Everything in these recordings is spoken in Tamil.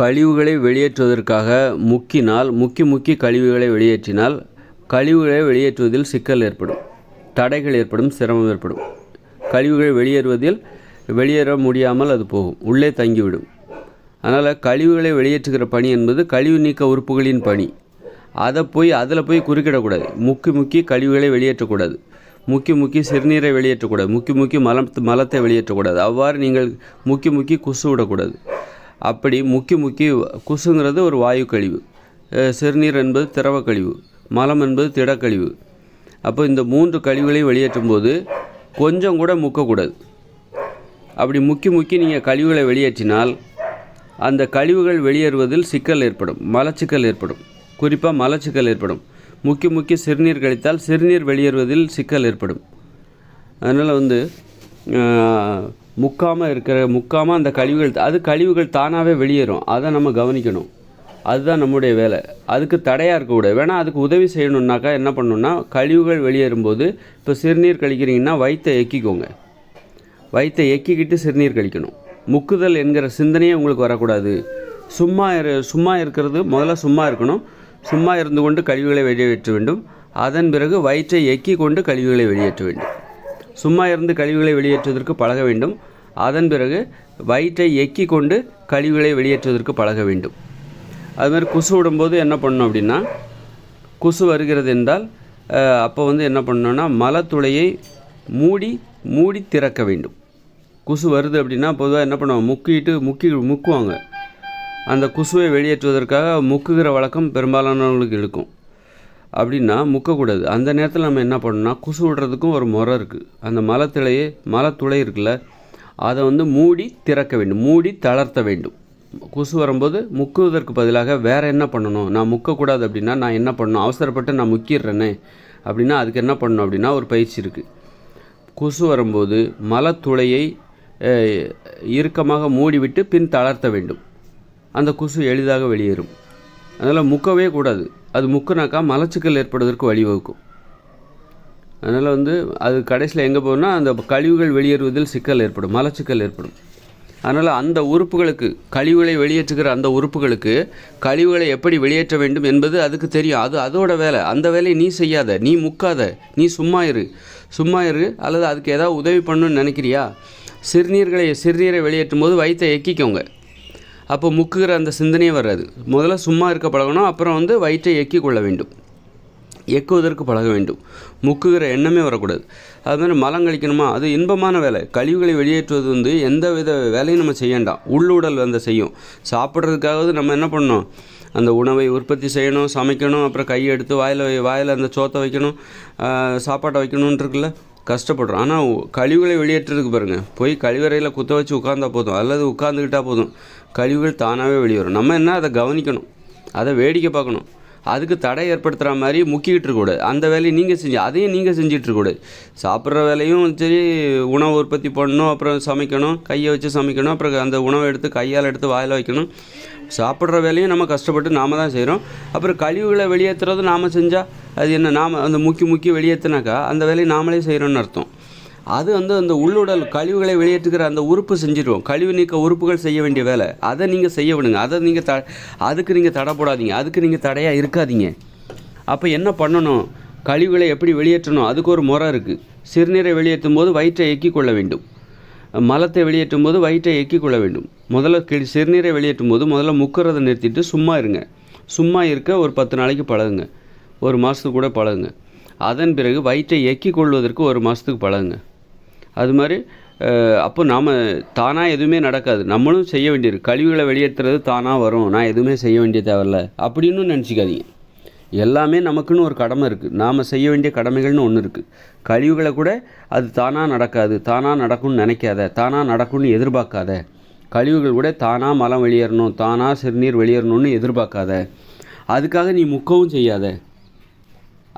கழிவுகளை வெளியேற்றுவதற்காக முக்கினால் முக்கி முக்கி கழிவுகளை வெளியேற்றினால் கழிவுகளை வெளியேற்றுவதில் சிக்கல் ஏற்படும். தடைகள் ஏற்படும் சிரமம் ஏற்படும். கழிவுகள் வெளியேறுவதில் வெளியேற முடியாமல் அது போகும். உள்ளே தங்கிவிடும். அதனால் கழிவுகளை வெளியேற்றுகிற பணி என்பது கழிவு நீக்க உறுப்புகளின் பணி. அதை போய் அதில் போய் குறுக்கிடக்கூடாது. முக்கி முக்கி கழிவுகளை வெளியேற்றக்கூடாது. முக்கி முக்கி சிறுநீரை வெளியேற்றக்கூடாது. முக்கி முக்கி மலம் மலத்தை வெளியேற்றக்கூடாது. அவ்வாறு நீங்கள் முக்கி முக்கி குசு விடக்கூடாது. அப்படி முக்கி முக்கி குசுங்கிறது ஒரு வாயு கழிவு. சிறுநீர் என்பது திரவ கழிவு மலம் என்பது திடக்கழிவு அப்போ இந்த மூன்று கழிவுகளையும் வெளியேற்றும் போது கொஞ்சம் கூட முக்கக்கூடாது. அப்படி முக்கி முக்கி நீங்கள் கழிவுகளை வெளியேற்றினால் அந்த கழிவுகள் வெளியேறுவதில் சிக்கல் ஏற்படும் மலச்சிக்கல் ஏற்படும். குறிப்பாக மலச்சிக்கல் ஏற்படும். முக்கி முக்கி சிறுநீர் கழித்தால் சிறுநீர் வெளியேறுவதில் சிக்கல் ஏற்படும். அதனால் வந்து முக்காமல் இருக்கிற முக்காமல் அந்த கழிவுகள் அது கழிவுகள் தானாகவே வெளியேறும். அதை நம்ம கவனிக்கணும். அதுதான் நம்முடைய வேலை. அதுக்கு தடையாக இருக்கக்கூடாது வேணால் அதுக்கு உதவி செய்யணுன்னாக்கா என்ன பண்ணணும்னா கழிவுகள் வெளியேறும்போது இப்போ சிறுநீர் கழிக்கிறீங்கன்னா வயிற்றை எக்கிக்கோங்க. வயிற்றை எக்கிக்கிட்டு சிறுநீர் கழிக்கணும். முக்குதல் என்கிற சிந்தனையே உங்களுக்கு வரக்கூடாது. சும்மா இரு சும்மா இருக்கிறது முதல்ல சும்மா இருக்கணும். சும்மா இருந்து கொண்டு கழிவுகளை வெளியேற்ற வேண்டும். அதன் பிறகு வயிற்றை எக்கி கொண்டு கழிவுகளை வெளியேற்ற வேண்டும். சும்மா இருந்து கழிவுகளை வெளியேற்றுவதற்கு பழக வேண்டும். அதன் பிறகு வயிற்றை எக்கி கொண்டு கழிவுகளை வெளியேற்றுவதற்கு பழக வேண்டும். அதுமாதிரி கொசு விடும்போது என்ன பண்ணணும் அப்படின்னா கொசு வருகிறது என்றால் அப்போ வந்து என்ன பண்ணணும்னா மலத்துளையை மூடி மூடி திறக்க வேண்டும். கொசு வருது அப்படின்னா பொதுவாக என்ன பண்ணுவாங்க முக்கிட்டு முக்கி முக்குவாங்க. அந்த கொசுவை வெளியேற்றுவதற்காக முக்குகிற வழக்கம் பெரும்பாலானவங்களுக்கு இருக்கும். அப்படின்னா முக்கக்கூடாது. அந்த நேரத்தில் நம்ம என்ன பண்ணணும்னா குசு விடுறதுக்கும் ஒரு முறை இருக்குது அந்த மலத்திலையே மலத்துளை இருக்குல்ல அதை வந்து மூடி திறக்க வேண்டும். மூடி தளர்த்த வேண்டும். கொசு வரும்போது முக்குவதற்கு பதிலாக வேறு என்ன பண்ணணும்? நான் முக்கக்கூடாது அப்படின்னா நான் என்ன பண்ணணும்? அவசரப்பட்டு நான் முக்கிடுறேனே அப்படின்னா அதுக்கு என்ன பண்ணணும் அப்படின்னா ஒரு பயிற்சி இருக்குது கொசு வரும்போது மலத்துளையை இறுக்கமாக மூடிவிட்டு பின் தளர்த்த வேண்டும். அந்த கொசு எளிதாக வெளியேறும். அதனால் முக்கவே கூடாது. அது முக்குனாக்கா மலச்சிக்கல் ஏற்படுவதற்கு வழிவகுக்கும். அதனால் வந்து அது கடைசியில் எங்கே போகும்னா அந்த கழிவுகள் வெளியேறுவதில் சிக்கல் ஏற்படும் மலச்சிக்கல் ஏற்படும். அதனால் அந்த உறுப்புகளுக்கு கழிவுகளை வெளியேற்றுகிற அந்த உறுப்புகளுக்கு கழிவுகளை எப்படி வெளியேற்ற வேண்டும் என்பது அதுக்கு தெரியும். அது அதோட வேலை. அந்த வேலையை நீ செய்யாத நீ முக்காத நீ சும்மா இரு. சும்மா இரு அல்லது அதுக்கு ஏதாவது உதவி பண்ணணும்னு நினைக்கிறியா? சிறுநீர்களை சிறுநீரை வெளியேற்றும் போது வயிற்றை எக்கிக்கோங்க. அப்போ முக்குகிற அந்த சிந்தனையே வராது. முதல்ல சும்மா இருக்க பழகணும் அப்புறம் வந்து வயிற்றை எக்கி கொள்ள வேண்டும். எக்குவதற்கு பழக வேண்டும். முக்குகிற எண்ணமே வரக்கூடாது. அது மாதிரி மலம் கழிக்கணுமா? அது இன்பமான வேலை. கழிவுகளை வெளியேற்றுவது வந்து எந்த வித வேலையும் நம்ம செய்ய வேண்டாம். உள்ளுடல் வந்து செய்யும். சாப்பிட்றதுக்காவது நம்ம என்ன பண்ணணும்? அந்த உணவை உற்பத்தி செய்யணும் சமைக்கணும் அப்புறம் கையை எடுத்து வாயில் வை- வாயில் அந்த சோத்தை வைக்கணும் சாப்பாட்டை வைக்கணும்னு இருக்குல்ல? கஷ்டப்படுறோம். ஆனால் கழிவுகளை வெளியேற்றுறதுக்கு பாருங்கள் போய் கழிவறையில் குத்த வச்சு உட்காந்தா போதும். அல்லது உட்காந்துக்கிட்டா போதும். கழிவுகள் தானாகவே வெளியேறும். நம்ம என்ன அதை கவனிக்கணும்? அதை வேடிக்கை பார்க்கணும். அதுக்கு தடை ஏற்படுத்துகிற மாதிரி முக்கிக்கிட்டு இருக்கக்கூடாது. அந்த வேலையை நீங்கள் செஞ்சு அதையும் நீங்கள் செஞ்சுட்டு இருக்கக்கூடாது. சாப்பிட்ற வேலையும் சரி உணவு உற்பத்தி பண்ணணும் அப்புறம் சமைக்கணும் கையை வச்சு சமைக்கணும் அப்புறம் அந்த உணவை எடுத்து கையால் எடுத்து வாயில் வைக்கணும். சாப்பிட்ற வேலையும் நம்ம கஷ்டப்பட்டு நாம தான் செய்கிறோம் அப்புறம் கழிவுகளை வெளியேற்றுறது நாம் செஞ்சால் அது என்ன நாம் அந்த முக்கி முக்கி வெளியேற்றினாக்கா அந்த வேலையை நாமளே செய்கிறோன்னு அர்த்தம். அது வந்து அந்த உள்ளுடல் கழிவுகளை வெளியேற்றுகிற அந்த உறுப்பு செஞ்சிருவோம். கழிவு நீக்க உறுப்புகள் செய்ய வேண்டிய வேலை. அதை நீங்கள் செய்ய விடுங்க. அதை நீங்கள் த அதுக்கு நீங்கள் தடை போடாதீங்க. அதுக்கு நீங்கள் தடையாக இருக்காதீங்க. அப்போ என்ன பண்ணணும்? கழிவுகளை எப்படி வெளியேற்றணும்? அதுக்கு ஒரு முறை இருக்குது சிறுநீரை வெளியேற்றும் போது வயிற்றை எக்கிக் கொள்ள வேண்டும். மலத்தை வெளியேற்றும் போது வயிற்றை எக்கிக் கொள்ள வேண்டும். முதல்ல கிளி சிறுநீரை வெளியேற்றும் போது முதல்ல முக்கிறதை நிறுத்திட்டு சும்மா இருங்க. சும்மா இருக்க ஒரு பத்து நாளைக்கு பழகுங்க. ஒரு மாதத்துக்கு கூட பழகுங்க. அதன் பிறகு வயிற்றை எக்கிக் கொள்வதற்கு ஒரு மாதத்துக்கு பழகுங்க. அது மாதிரி அப்போ நாம் தானாக எதுவுமே நடக்காது. நம்மளும் செய்ய வேண்டியது கழிவுகளை வெளியேற்றுறது தானாக வரும். நான் எதுவுமே செய்ய வேண்டிய தேவையில்ல. அப்படின்னு நினச்சிக்காதீங்க. எல்லாமே நமக்குன்னு ஒரு கடமை இருக்குது நாம் செய்ய வேண்டிய கடமைகள்னு ஒன்று இருக்குது கழிவுகளை கூட அது தானாக நடக்காது. தானாக நடக்கும்னு நினைக்காத. தானாக நடக்கும்னு எதிர்பார்க்காத. கழிவுகள் கூட தானாக மலம் வெளியேறணும். தானாக சிறுநீர் வெளியேறணும்னு எதிர்பார்க்காத. அதுக்காக நீ முக்கவும் செய்யாத.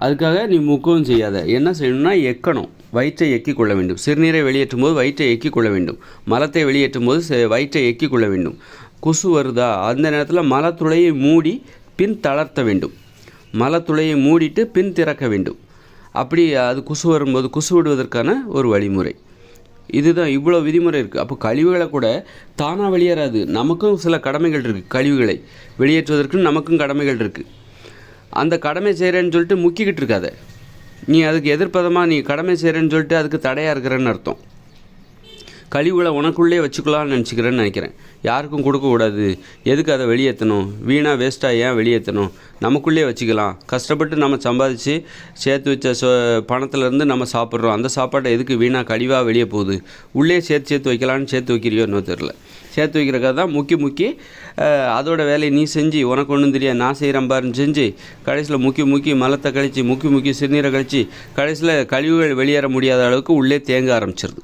அதுக்காக நீ முக்கவும் செய்யாத. என்ன செய்யணும்னா எக்கணும். வயிற்றை எக்கிக் கொள்ள வேண்டும். சிறுநீரை வெளியேற்றும் போது வயிற்றை எக்கிக் கொள்ள வேண்டும். மலத்தை வெளியேற்றும் போது வயிற்றை எக்கிக் கொள்ள வேண்டும். கொசு வருதா? அந்த நேரத்தில் மலத்துளையை மூடி பின் தளர்த்த வேண்டும். மலத்துளையை மூடிட்டு பின் திறக்க வேண்டும். அப்படி அது குசு வரும்போது குசு விடுவதற்கான ஒரு வழிமுறை. இதுதான் இவ்வளோ விதிமுறை இருக்குது அப்போ கழிவுகளை கூட தானாக வெளியேறாது. நமக்கும் சில கடமைகள் இருக்குது கழிவுகளை வெளியேற்றுவதற்கு நமக்கும் கடமைகள் இருக்குது அந்த கடமை செய்கிறேன்னு சொல்லிட்டு முக்கிக்கிட்டு இருக்காத. நீ அதுக்கு எதிர்ப்பதமாக நீ கடமை செய்கிறேன்னு சொல்லிட்டு அதுக்கு தடையாக இருக்கிறேன்னு அர்த்தம். கழிவுகளை உனக்குள்ளே வச்சுக்கலாம்னு நினச்சிக்கிறேன்னு நினைக்கிறேன். யாருக்கும் கொடுக்கக்கூடாது எதுக்கு அதை வெளியேற்றணும்? வீணாக வேஸ்ட்டாக ஏன் வெளியேற்றணும்? நமக்குள்ளே வச்சுக்கலாம். கஷ்டப்பட்டு நம்ம சம்பாதிச்சு சேர்த்து வச்ச சொ பணத்துலேருந்து நம்ம சாப்பிட்றோம். அந்த சாப்பாட்டை எதுக்கு வீணாக கழிவாக வெளியே போகுது? உள்ளே சேர்த்து சேர்த்து வைக்கலான்னு சேர்த்து வைக்கிறியோ இன்னும் தெரில சேர்த்து வைக்கிறக்காக தான் முக்கி முக்கி அதோட வேலையை நீ செஞ்சு உனக்கு ஒன்றும் தெரியாது நான் செய்கிறேன் பாருன்னு செஞ்சு. கடைசியில் முக்கி முக்கி மலத்தை கழிச்சு முக்கி முக்கி சிறுநீரை கழித்து கடைசியில் கழிவுகள் வெளியேற முடியாத அளவுக்கு உள்ளே தேங்க ஆரம்பிச்சிருது.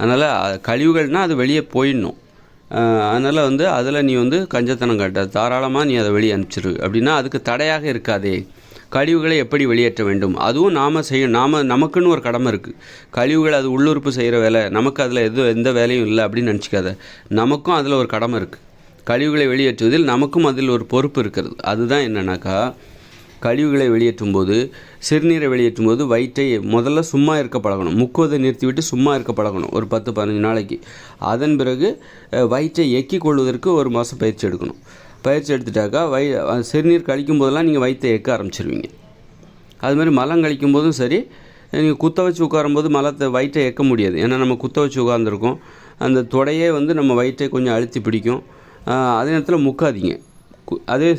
அதனால் கழிவுகள்னால் அது வெளியே போயிடணும். அதனால் வந்து அதில் நீ வந்து கஞ்சத்தனம் கட்ட தாராளமாக நீ அதை வெளியே அனுப்பிச்சிரு. அப்படின்னா அதுக்கு தடையாக இருக்காதே. கழிவுகளை எப்படி வெளியேற்ற வேண்டும்? அதுவும் நாம் செய்ய நாம் நமக்குன்னு ஒரு கடமை இருக்குது கழிவுகளை அது உள்ளுறுப்பு செய்கிற வேலை நமக்கு அதில் எதுவும் எந்த வேலையும் இல்லை அப்படின்னு நினச்சிக்காத. நமக்கும் அதில் ஒரு கடமை இருக்குது கழிவுகளை வெளியேற்றுவதில் நமக்கும் அதில் ஒரு பொறுப்பு இருக்கிறது. அதுதான் என்னன்னாக்கா கழிவுகளை வெளியேற்றும் போது சிறுநீரை வெளியேற்றும் போது வயிற்றை முதல்ல சும்மா இருக்க பழகணும். முக்குவதை நிறுத்திவிட்டு சும்மா இருக்க பழகணும். ஒரு பத்து பதினஞ்சு நாளைக்கு. அதன் பிறகு வயிற்றை எக்கிக் கொள்வதற்கு ஒரு மாதம் பயிற்சி எடுக்கணும். பயிற்சி எடுத்துட்டாக்கா வை சிறுநீர் கழிக்கும் போதெல்லாம் நீங்கள் வயிற்றை எக்க ஆரம்பிச்சிருவீங்க. அது மாதிரி மலம் கழிக்கும் போதும் சரி நீங்கள் குத்த வச்சு உட்காரும்போது மலத்தை வயிற்றை எக்க முடியாது. ஏன்னா நம்ம குத்த வச்சு உட்காந்துருக்கோம் அந்த தொடையே வந்து நம்ம வயிற்றை கொஞ்சம் அழுத்தி பிடிக்கும். அதே நேரத்தில் முக்காதீங்க. கு- அதே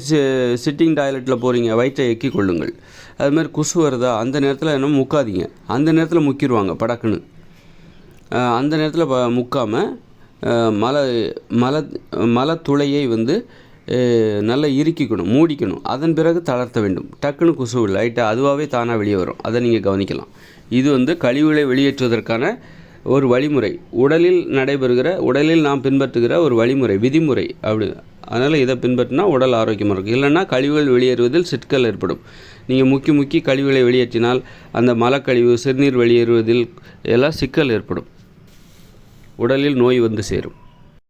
சிட்டிங் டாய்லெட்டில் போகிறீங்க வயிற்றை எக்கி கொள்ளுங்கள். அதுமாதிரி கொசு குசு வருதா அந்த நேரத்தில் என்ன முக்காதீங்க. அந்த நேரத்தில் முக்கிடுவாங்க படக்குன்னு. அந்த நேரத்தில் முக்காமல் மலை மல மலத்துளையை வந்து நல்லா இறுக்கிக்கணும் மூடிக்கணும். அதன் பிறகு தளர்த்த வேண்டும். டக்குன்னு குசு லைட்டாக அதுவாகவே தானாக வெளியே வரும். அதை நீங்கள் கவனிக்கலாம். இது வந்து கழிவுகளை வெளியேற்றுவதற்கான ஒரு வழிமுறை. உடலில் நடைபெறுகிற உடலில் நாம் பின்பற்றுகிற ஒரு வழிமுறை விதிமுறை. அப்படி. அதனால் இதை பின்பற்றினா உடல் ஆரோக்கியமாக இருக்கும். இல்லைன்னா கழிவுகள் வெளியேறுவதில் சிக்கல் ஏற்படும். நீங்கள் முக்கி முக்கி கழிவுகளை வெளியேற்றினால் அந்த மலக்கழிவு சிறுநீர் வெளியேறுவதில் எல்லாம் சிக்கல் ஏற்படும். உடலில் நோய் வந்து சேரும்.